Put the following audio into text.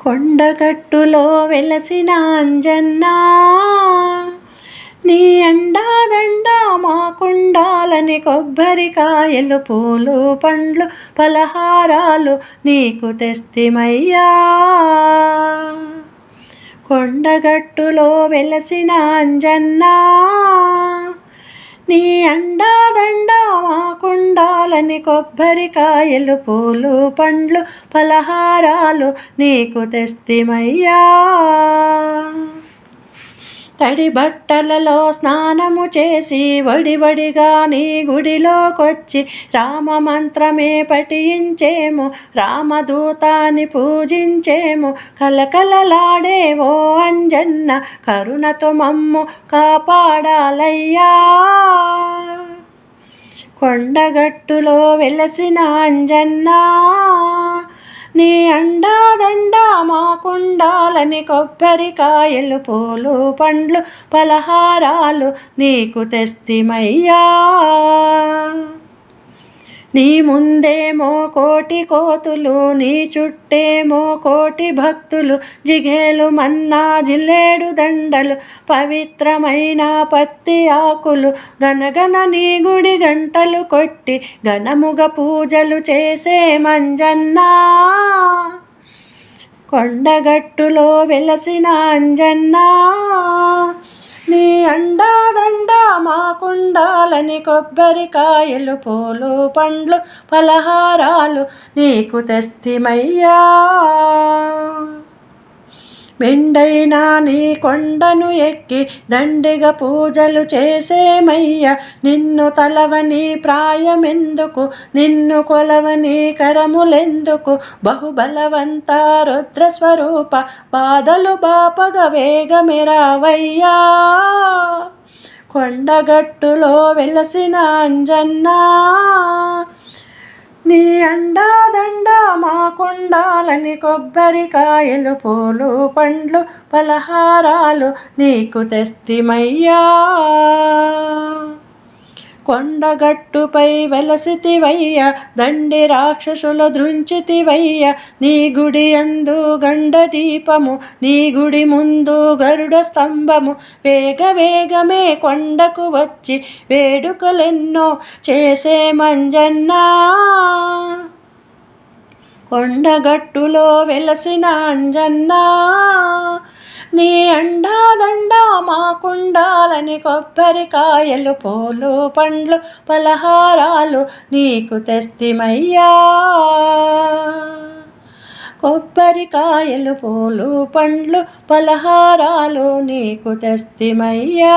కొండగట్టులో వెలసిన అంజన్నా నీ అండాదండ మాకుండాలని కొబ్బరికాయలు పూలు పండ్లు పలహారాలు నీకు తెస్తిమయ్యా. కొండగట్టులో వెలసిన అంజన్నా నీ అండాదండ మాకుండాలని కొబ్బరికాయలు పూలు పండ్లు పలహారాలు నీకు తెస్తిమయ్యా. తడి బట్టలలో స్నానము చేసి వడివడిగా నీ గుడిలోకొచ్చి రామ మంత్రమే పఠించేము రామదూతాన్ని పూజించేము. కలకలలాడేవో అంజన్న కరుణతో మమ్ము కాపాడాలయ్యా. కొండగట్టులో వెలసిన అంజన్నా నీ అండాదండ మాకుండాలని కొబ్బరికాయలు పూలు పండ్లు పలహారాలు నీకు తెస్తిమయ్యా. నీ ముందేమో కోటి కోతులు నీ చుట్టేమో కోటి భక్తులు జిగేలు మన్నా జిల్లేడు దండలు పవిత్రమైన పత్తి ఆకులు గనగన నీ గుడి గంటలు కొట్టి ఘనముగ పూజలు చేసే మంజన్నా. కొండగట్టులో వెలసిన అంజన్నా. కుండాలని కొబ్బరికాయలు పూలు పండ్లు పలహారాలు నీకు తెస్తిమయ్యా. మెండైనా నీ కొండను ఎక్కి దండిగా పూజలు చేసేమయ్య. నిన్ను తలవని ప్రాయమెందుకు నిన్ను కొలవని కరములెందుకు? బహుబలవంత రుద్రస్వరూప బాధలు బాపగ వేగమిరావయ్యా కొండగట్టులో వెలసిన అంజన్నా. నీ అండాదండ మాకుండాలని కొబ్బరికాయలు పూలు పండ్లు పలహారాలు నీకు తెస్తిమయ్యా. కొండగట్టుపై వెలసితివయ్య దండి రాక్షసుల దృంచితివయ్య నీ గుడి అందు గండ దీపము నీ గుడి ముందు గరుడ స్తంభము. వేగ వేగమే కొండకు వచ్చి వేడుకలెన్నో చేసే మంజన్నా. కొండగట్టులో వెలసిన అంజన్నా. నీ అండాదండ మాకుండాలని కొబ్బరికాయలు పూలు పండ్లు పలహారాలు నీకు తెస్తిమయ్యా. కొబ్బరికాయలు పూలు పండ్లు పలహారాలు నీకు తెస్తిమయ్యా.